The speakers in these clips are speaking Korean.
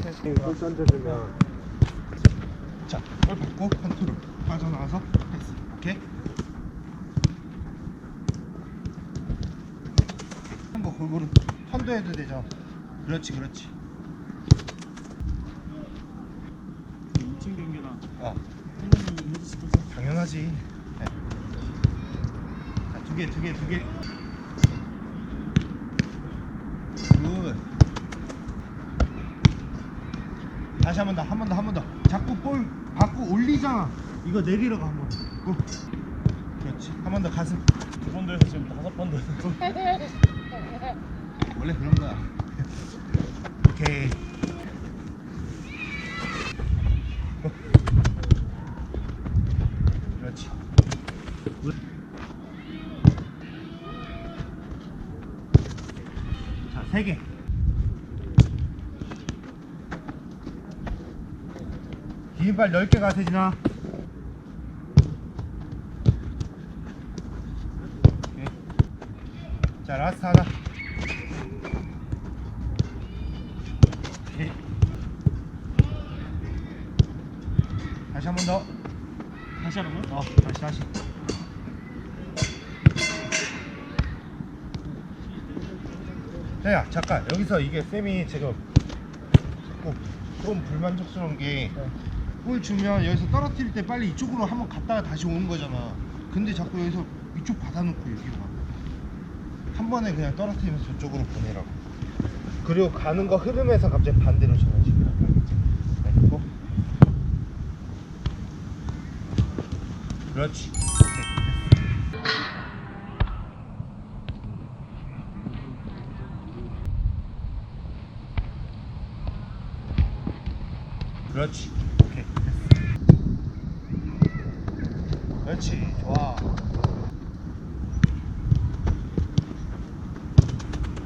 볼 던져주면 자, 볼 받고 컨트롤 빠져나와서 패스. 오케이. 한거 골고루 턴도 해도 되죠. 그렇지, 그렇지. 2층 경기랑 어? 당연하지. 네. 자, 두 개, 두 개, 두 개. 굿. 다시 한 번 더, 한 번 더, 한 번 더. 자꾸 볼 받고 올리잖아. 이거 내리러 가, 한 번. 굿. 그렇지. 한 번 더 가슴. 두 번도 해서 지금 다섯 번도 해서 원래 그런 거야. 오케이. 어. 그렇지. 자, 세 개. 기인발 넓게 가, 세진아. 오케이. 자, 라스트 하나. 오케이. 다시 한 번 더. 다시 하는 거요? 어, 다시 다시. 야, 잠깐 여기서 이게 쌤이 지금 자꾸 좀 불만족스러운 게. 볼 주면 여기서 떨어뜨릴 때 빨리 이쪽으로 한번 갔다가 다시 오는 거잖아. 근데 자꾸 여기서 이쪽 받아놓고 여기로 가. 한 번에 그냥 떨어뜨리면서 저쪽으로 보내라고. 그리고 가는 거 흐름에서 갑자기 반대로 전환시키라고. 그렇지. 오케이, 됐어. 그렇지. 오케이. 됐어. 그렇지. 좋아.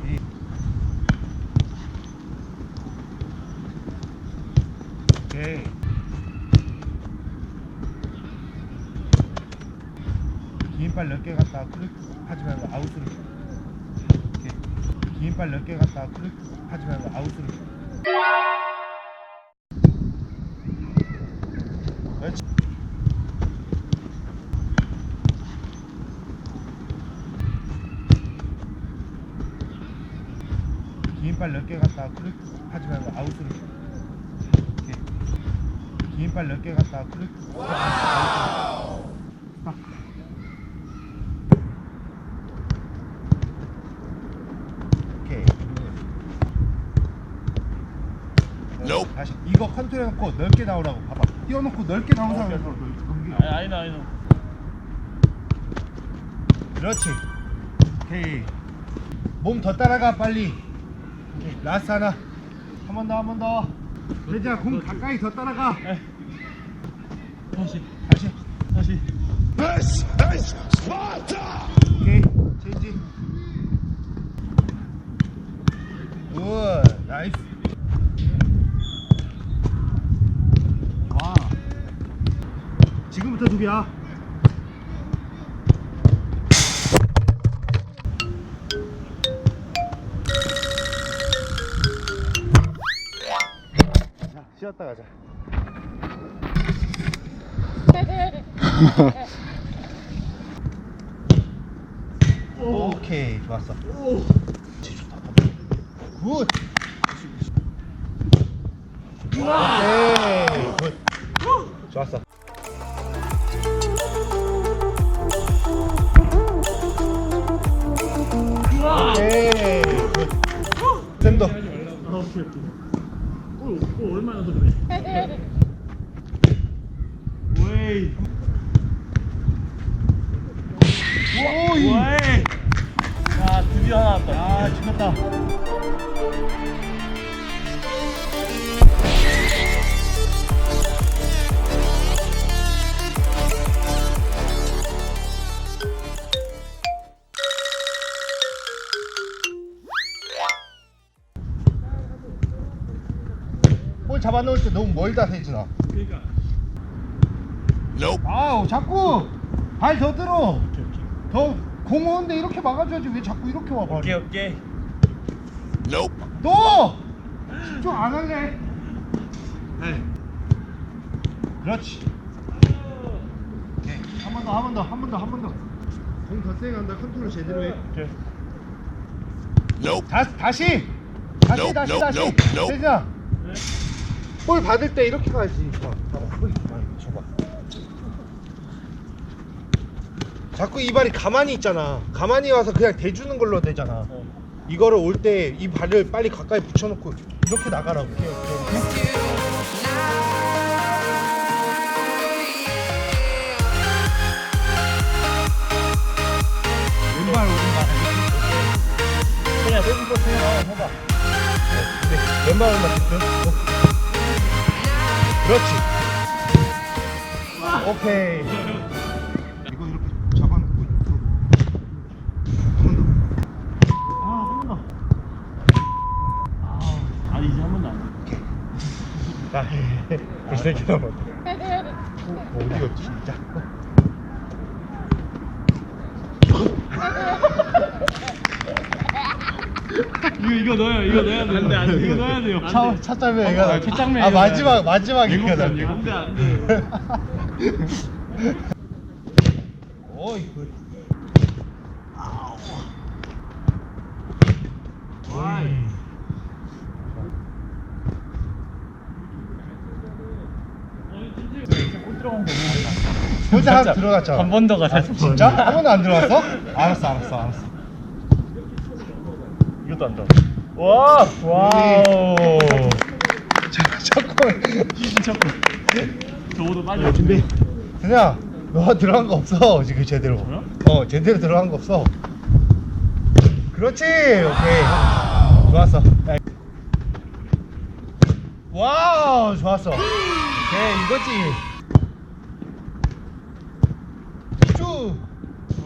이. 오케이. 기인발 넓게 갔다 클릭 하지 말고 아웃으로. 오케이. 기인발 넓게 갔다 클릭 하지 말고 아웃으로. 그렇지. 기인발 넓게 갔다 클릭 하지 말고 아웃으로. 오케이. 기인발 넓게 갔다 말고 아웃으로. 스탑. 오케이. 어, 다시 이거 컨트롤 해놓고 넓게 나오라고 봐봐 띄워놓고 넓게 나오는 사람에서 경기 아니 아니나 아니나 그렇지 오케이 몸 더 따라가 빨리 라스트 하나. 한 번 더 한 번더. 대자 공 가까이 더 따라가. 에. 다시. 다시. 다시. 오케이. 체인지. 굿. 나이스. 와. 지금부터 두 개야 자 쉬었다 가자. 오케이 좋았어. 굿. 굿. 좋았어. 오케이 굿. 쌤도 골, 골 얼마나 더 그래. 웨이. 오이. 웨이 야 드디어 하나 왔다. 아 죽었다 잡아놓을 때 너무 멀다 세진아 그러니까 아우 자꾸 발 더 들어 오케이 오케이 더 공허한데 이렇게 막아줘야지 왜 자꾸 이렇게 와 오케이 오케이 너 집중 안 할래 네. 그렇지. 오케이. 한 번 더, 한 번 더, 한 번 더, 한 번 더. 공더 세게 간다. 컨트롤 제대로 해. 오케이. 다, 다시! 다시, Nope, 다시, nope, 다시! nope, nope. 세진아, 네. 볼 받을 때 이렇게 가야지. 자, 봐봐. 볼, 아니, 줘봐. 자꾸 이 발이 가만히 있잖아. 가만히 와서 그냥 대주는 걸로 되잖아. 어. 이거를 올 때 이 발을 빨리 가까이 붙여놓고 이렇게 나가라고. 이렇게, 이렇게. 왼발 오른발 그냥 세진 거 생각 해봐. 네, 왼발만 붙여. 그렇지. 오케이. 이거 이렇게 잡아놓고 옆으로. 한번 더. 아, 한 번 더. 아, 아니 이제 한 번도 안 돼. 자, 이 새끼 한번 더. 어, 어디 갔지 진짜? 이거 이거 넣어요. 이거 넣어야 돼요. 안돼 안돼. 이거 넣어야 돼요. 차, 차 짜면 이거 아, 아 이거 마지막 넣어야 돼. 마지막에 이거 예고편, 나 예고편. 안 돼, 안 어이 그 와이. 거 혼자 한 들어갔잖아. 한 번 더 가자. 진짜? 한 번도 안 들어갔어? 알았어 알았어 알았어. 안 들어. 와, 와우. 자, 자꾸. 저보다 빨리. 준비. 그냥 너 들어간 거 없어 지금 제대로. 어 제대로 들어간 거 없어. 그렇지 오케이 좋았어. 야. 와우 좋았어. 오케이 이거지. 쭉.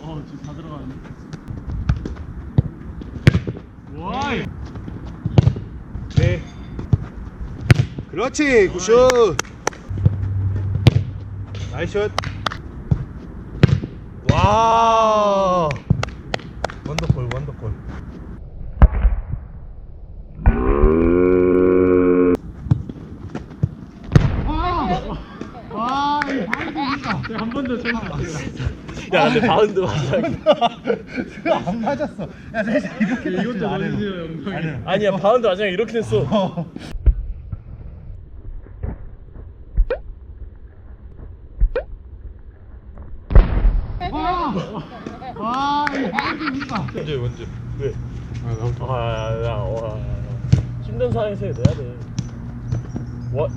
어, 지금 다 들어가는데. 와이. 네. 그렇지 굿슛. 나이스 슛. 와. 원더골 원더골. 아, 한번더 쳐주세요. 야, 근데 바운드 맞아. 안 맞았어. 야, 살짝 이렇게 이것도 영상에. 아래로. 아니야, 바운드 맞아. 이렇게 됐어. 어. 먼저, 먼저. 왜? 아, 야, 와. 힘든 상황에서 해야 돼. 와.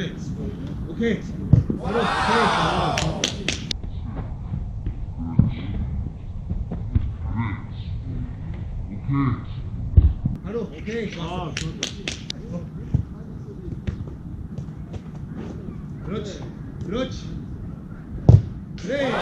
그래. 오케이. 바로 바로 오케이. 아. 그렇지. 그렇지. 그래.